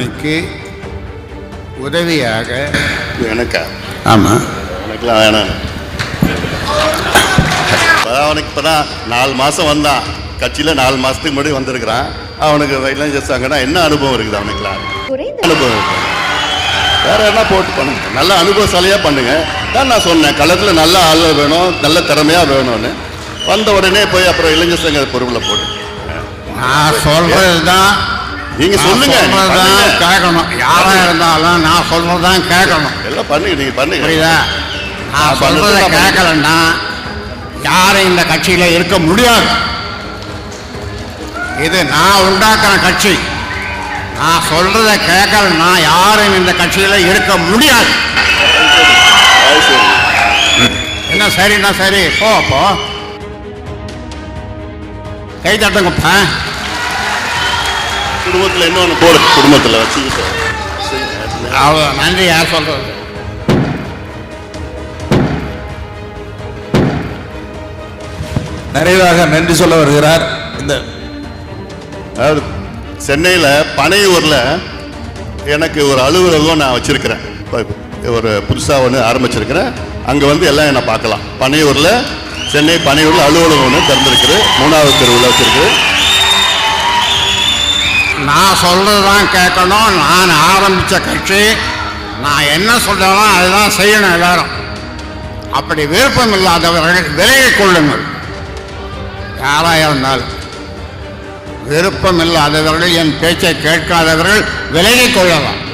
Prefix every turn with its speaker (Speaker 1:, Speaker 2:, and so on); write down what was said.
Speaker 1: அன்புமணிக்கு உதவியாக
Speaker 2: எனக்கா?
Speaker 1: ஆமாம்
Speaker 2: எனக்குலாம் வேணாம். இப்பதான் அவனுக்கு இப்போ தான் நாலு மாதம் வந்தான். கட்சியில் நாலு மாதத்துக்கு முன்னாடி வந்திருக்கிறான். அவனுக்கு இளைஞர் சங்கன்னா என்ன அனுபவம் இருக்குது அவனுக்குலாம் அனுபவம் இருக்கு. வேற என்ன போட்டு பண்ணுங்க? நல்ல அனுபவசாலியாக பண்ணுங்க. தான் நான் சொன்னேன் களத்தில் நல்ல ஆள் வேணும் நல்ல திறமையாக வேணும்னு. வந்த உடனே போய் அப்புறம் இளைஞர் சங்க பொறுப்பில் போட்டு.
Speaker 1: நான் சொல்றது தான்
Speaker 2: நீங்க சொல்லுங்க, நீங்க
Speaker 1: தான். கேட்கணும். யாரா இருந்தாலும் நான் சொல்றது தான் கேட்கணும்.
Speaker 2: எல்லாம் பண்ணுங்க நீங்கள் பண்ணுங்க.
Speaker 1: புரியுதா? நான் சொல்றத கேட்கலன்னா யாரும் இந்த கட்சியில இருக்க முடியாது. இது நான் உண்டாக்குற கட்சி. நான் சொல்றத கேட்கலன்னா யாரும் இந்த கட்சியில இருக்க முடியாது. என்ன சரிண்ணா சரி? போ போ. கை தட்டுங்கப்பா.
Speaker 2: குடும்பத்தில் இன்னொன்று போடு குடும்பத்தில் வச்சுக்கிட்டு.
Speaker 1: அவ்வளோ நன்றி யார் சொல்றது?
Speaker 3: நிறைவாக நன்றி சொல்ல வருகிறார். இந்த
Speaker 2: அதாவது சென்னையில் பனையூரில் எனக்கு ஒரு அலுவலகம் நான் வச்சிருக்கிறேன். இப்ப ஒரு புதுசாக ஒன்று ஆரம்பிச்சிருக்கிறேன். அங்கே வந்து எல்லாம் என்னை பார்க்கலாம். பனையூரில் சென்னை பனையூரில் அலுவலகம் ஒன்று திறந்திருக்குது. மூணாவது தெருவில் வச்சிருக்கு
Speaker 1: நான் சொல்கிறது தான் கேட்கணும். நான் ஆரம்பித்த கட்சி. நான் என்ன சொல்கிறேனோ அதுதான் செய்யணும் எல்லாரும். அப்படி விருப்பம் இல்லாதவர்கள் விலகிக் கொள்ளுங்கள். யாராக இருந்தாலும். விருப்பம் இல்லாதவர்கள் என் பேச்சை கேட்காதவர்கள் விலகிக் கொள்ளலாம்.